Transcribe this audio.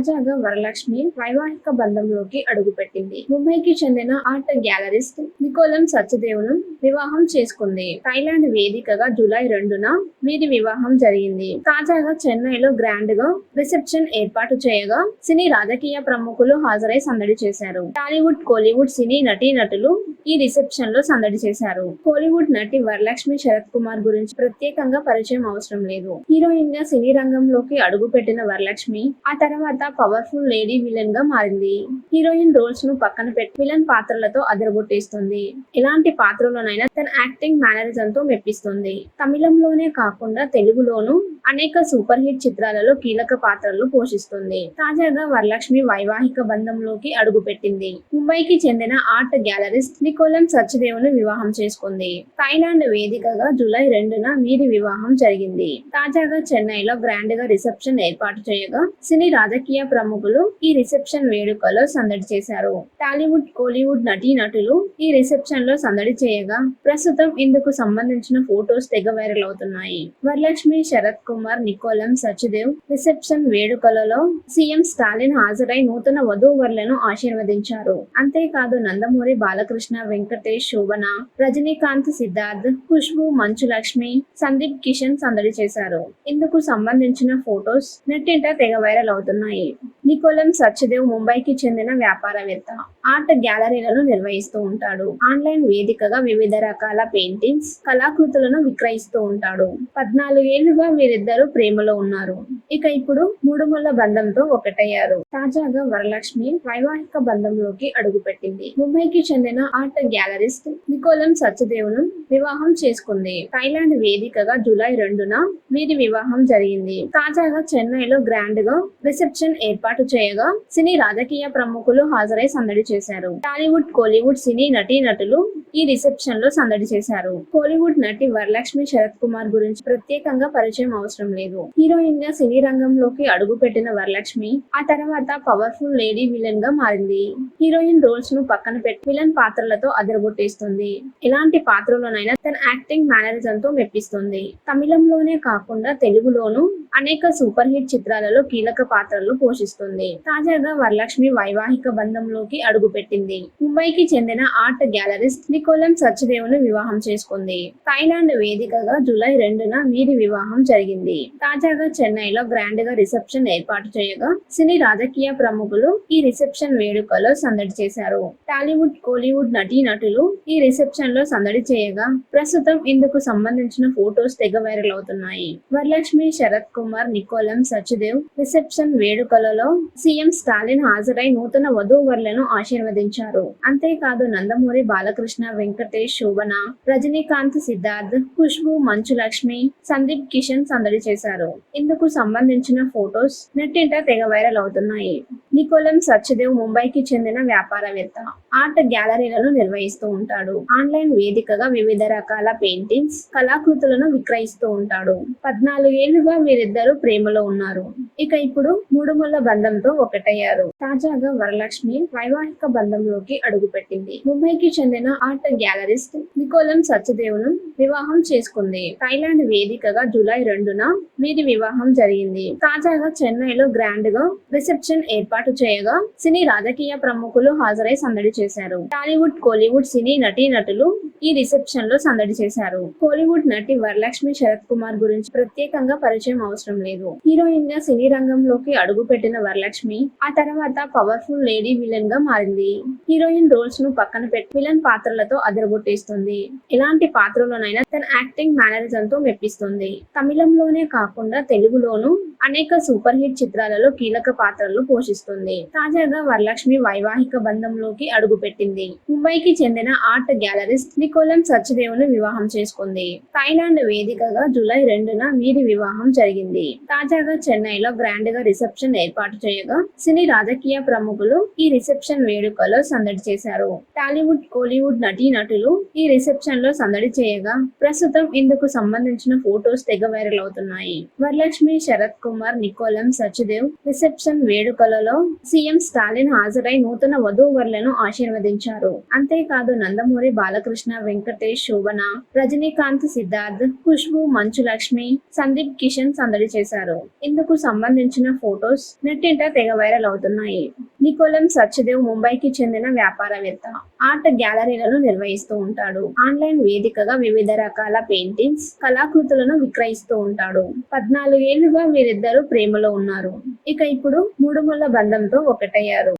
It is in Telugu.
తాజాగా వరలక్ష్మి వైవాహిక బంధంలోకి అడుగుపెట్టింది. ముంబైకి చెందిన ఆర్ట్ గ్యాలరిస్ట్ నికోలం సత్యదేవ్ను వివాహం చేసుకుంది. థాయిలాండ్ వేదికగా జూలై రెండున వీరి వివాహం జరిగింది. తాజాగా చెన్నైలో గ్రాండ్గా రిసెప్షన్ ఏర్పాటు చేయగా సినీ రాజకీయ ప్రముఖులు హాజరై సందడి చేశారు. టాలీవుడ్ కోలీవుడ్ సినీ నటీ నటులు ఈ రిసెప్షన్లో సందడి చేశారు. కోలీవుడ్ నటి వరలక్ష్మి శరత్ కుమార్ గురించి ప్రత్యేకంగా పరిచయం అవసరం లేదు. హీరోయిన్గా సినీ రంగంలోకి అడుగు పెట్టిన వరలక్ష్మి ఆ తర్వాత పవర్ఫుల్ లేడీ విలన్గా మారింది. హీరోయిన్ రోల్స్ను పక్కన పెట్టి విలన్ పాత్రలతో అదరగొట్టేస్తుంది. ఎలాంటి పాత్రలోనైనా తన యాక్టింగ్ మేనరిజం తో మెప్పిస్తుంది. తమిళంలోనే కాకుండా తెలుగులోను అనేక సూపర్ హిట్ చిత్రాలలో కీలక పాత్రలు పోషిస్తుంది. తాజాగా వరలక్ష్మి వైవాహిక బంధంలోకి అడుగుపెట్టింది. ముంబైకి చెందిన ఆర్ట్ గ్యాలరిస్ట్ నికోలం సత్యదేవును వివాహం చేసుకుంది. థాయిలాండ్ వేదికగా జూలై రెండున వీరి వివాహం జరిగింది. తాజాగా చెన్నైలో గ్రాండ్గా రిసెప్షన్ ఏర్పాటు చేయగా సినీ రాజకీయ ప్రముఖులు ఈ రిసెప్షన్ వేడుకలో సందడి చేశారు. టాలీవుడ్ కోలీవుడ్ నటీ నటులు ఈ రిసెప్షన్లో సందడి చేయగా ప్రస్తుతం ఇందుకు సంబంధించిన ఫోటోస్ తెగ వైరల్ అవుతున్నాయి. వరలక్ష్మి శరత్ కుమార్ నికోలం సచ్దేవ్ రిసెప్షన్ వేడుకలలో సీఎం స్టాలిన్ హాజరై నూతన వధూవరులను ఆశీర్వదించారు. అంతేకాదు నందమూరి బాలకృష్ణ వెంకటేష్ శోభన రజనీకాంత్ సిద్ధార్థ్ ఖుష్బు మంచు లక్ష్మి సందీప్ కిషన్ సందడి చేశారు. ఇందుకు సంబంధించిన ఫోటోస్ నెట్టింట తెగ వైరల్ అవుతున్నాయి. నికోలం సత్యదేవ్ ముంబైకి చెందిన వ్యాపారవేత్త. ఆర్ట్ గ్యాలరీలను నిర్వహిస్తూ ఉంటాడు. ఆన్లైన్ వేదికగా వివిధ రకాల పెయింటింగ్స్ కళాకృతులను విక్రయిస్తూ ఉంటాడు. పద్నాలుగేళ్ళుగా వీరిద్దరూ ప్రేమలో ఉన్నారు. ఇక ఇప్పుడు మూడు ముళ్ళ బంధంతో ఒకటయ్యారు. తాజాగా వరలక్ష్మి వైవాహిక బంధంలోకి అడుగుపెట్టింది. ముంబైకి చెందిన ఆర్ట్ గ్యాలరిస్ట్ నికోలం సత్యదేవ్ను వివాహం చేసుకుంది. థాయిలాండ్ వేదికగా జూలై రెండున వీరి వివాహం జరిగింది. తాజాగా చెన్నైలో గ్రాండ్గా రిసెప్షన్ ఏర్పాటు చేయగా సినీ రాజకీయ ప్రముఖులు హాజరై సందడి చేశారు. టాలీవుడ్ కోలీవుడ్ సినీ నటీ నటులు ఈ రిసెప్షన్లో సందడి చేశారు. కోలీవుడ్ నటి వరలక్ష్మి శరత్ కుమార్ గురించి ప్రత్యేకంగా పరిచయం అవసరం లేదు. హీరోయిన్గా సినీ రంగంలోకి అడుగు పెట్టిన వరలక్ష్మి ఆ తర్వాత పవర్ఫుల్ లేడీ విలన్గా మారింది. హీరోయిన్ రోల్స్ను పక్కన పెట్టి విలన్ పాత్రలతో అదరగొట్టేస్తుంది. ఎలాంటి పాత్రలోనైనా తన యాక్టింగ్ మేనరిజం తో మెప్పిస్తుంది. తమిళంలోనే కాకుండా తెలుగులోను అనేక సూపర్ హిట్ చిత్రాలలో కీలక పాత్రలు పోషిస్తుంది. తాజాగా వరలక్ష్మి వైవాహిక బంధంలోకి అడుగుపెట్టింది. ముంబైకి చెందిన ఆర్ట్ గ్యాలరిస్ట్ నికోలం సచ్దేవ్ను వివాహం చేసుకుంది. థాయిలాండ్ వేదికగా జూలై రెండున వీరి వివాహం జరిగింది. తాజాగా చెన్నైలో గ్రాండ్గా రిసెప్షన్ ఏర్పాటు చేయగా సినీ రాజకీయ ప్రముఖులు ఈ రిసెప్షన్ వేడుకలో సందడి చేశారు. టాలీవుడ్ కోలీవుడ్ నటీ నటులు ఈ రిసెప్షన్లో సందడి చేయగా ప్రస్తుతం ఇందుకు సంబంధించిన ఫోటోస్ తెగ వైరల్ అవుతున్నాయి. వరలక్ష్మి శరత్ కుమార్ నికోలం సచ్దేవ్ రిసెప్షన్ వేడుకలలో సీఎం స్టాలిన్ హాజరై నూతన వధూవరులను ఆశీర్వదించారు. అంతేకాదు నందమూరి బాలకృష్ణ వెంకటేష్ శోభన రజనీకాంత్ సిద్ధార్థ్ ఖుష్బు మంచు లక్ష్మి సందీప్ కిషన్ సందడి చేశారు. ఇందుకు సంబంధించిన ఫోటోస్ నెట్టింట తెగ వైరల్ అవుతున్నాయి. నికోలం సత్యదేవ్ ముంబైకి చెందిన వ్యాపారవేత్త ఆర్ట్ గ్యాలరీలను నిర్వహిస్తూ ఉంటాడు. ఆన్లైన్ వేదికగా వివిధ రకాల పెయింటింగ్స్ కళాకృతులను విక్రయిస్తూ ఉంటాడు. పద్నాలుగేళ్ళుగా వీరిద్దరూ ప్రేమలో ఉన్నారు. ఇక ఇప్పుడు మూడుమల్ల బంధ బంధంతో ఒకటయ్యారు. తాజాగా వరలక్ష్మి వైవాహిక బంధంలోకి అడుగుపెట్టింది. ముంబైకి చెందిన ఆర్ట్ గ్యాలరిస్ట్ నికోలం సత్యదేవును వివాహం చేసుకుంది. థాయిలాండ్ వేదికగా జూలై రెండున వీరి వివాహం జరిగింది. తాజాగా చెన్నైలో గ్రాండ్గా రిసెప్షన్ ఏర్పాటు చేయగా సినీ రాజకీయ ప్రముఖులు హాజరై సందడి చేశారు. టాలీవుడ్ కోలీవుడ్ సినీ నటీ నటులు ఈ రిసెప్షన్లో సందడి చేశారు. కోలీవుడ్ నటి వరలక్ష్మి శరత్ కుమార్ గురించి ప్రత్యేకంగా పరిచయం అవసరం లేదు. హీరోయిన్గా సినీ రంగంలోకి అడుగు పెట్టిన వరలక్ష్మి. ఆ తర్వాత పవర్ఫుల్ లేడీ విలన్గా మారింది. హీరోయిన్ రోల్స్ను పక్కన పెట్టి విలన్ పాత్రలతో అదరగొట్టేస్తుంది. ఎలాంటి పాత్రలోనైనా తన యాక్టింగ్ మేనరిజం తో మెప్పిస్తుంది. తమిళంలోనే కాకుండా తెలుగులోను అనేక సూపర్ హిట్ చిత్రాలలో కీలక పాత్రలు పోషిస్తుంది. తాజాగా వరలక్ష్మి వైవాహిక బంధంలోకి అడుగుపెట్టింది. ముంబైకి చెందిన ఆర్ట్ గ్యాలరిస్ట్ నికోలం సత్యదేవును వివాహం చేసుకుంది. థాయిలాండ్ వేదికగా జూలై రెండున వీరి వివాహం జరిగింది. తాజాగా చెన్నైలో గ్రాండ్గా రిసెప్షన్ ఏర్పాటు చేయగా సినీ రాజకీయ ప్రముఖులు ఈ రిసెప్షన్ వేడుకలో సందడి చేశారు. టాలీవుడ్ కోలీవుడ్ నటీ నటులు ఈ రిసెప్షన్లో సందడి చేయగా ప్రస్తుతం ఇందుకు సంబంధించిన ఫోటోస్ తెగ వైరల్ అవుతున్నాయి. వరలక్ష్మి శరత్ కుమార్ నికోలం సత్యదేవ్ రిసెప్షన్ వేడుకలలో సీఎం స్టాలిన్ హాజరై నూతన వధూవరులను ఆశీర్వదించారు. అంతేకాదు నందమూరి బాలకృష్ణ వెంకటేష్ శోభన రజనీకాంత్ సిద్ధార్థ్ ఖుష్బు మంచు లక్ష్మి సందీప్ కిషన్ సందడి చేశారు. ఇందుకు సంబంధించిన ఫోటోస్ నెట్ నెట్టింట తెగ వైరల్ అవుతున్నాయి. నికోలం సత్యదేవ్ ముంబైకి చెందిన వ్యాపారవేత్త ఆర్ట్ గ్యాలరీలను నిర్వహిస్తూ ఉంటాడు. ఆన్లైన్ వేదికగా వివిధ రకాల పెయింటింగ్స్ కళాకృతులను విక్రయిస్తూ ఉంటాడు. పద్నాలుగేళ్ళుగా వీరిద్దరూ ప్రేమలో ఉన్నారు. ఇక ఇప్పుడు మూడుముళ్ళ బంధంతో ఒకటయ్యారు.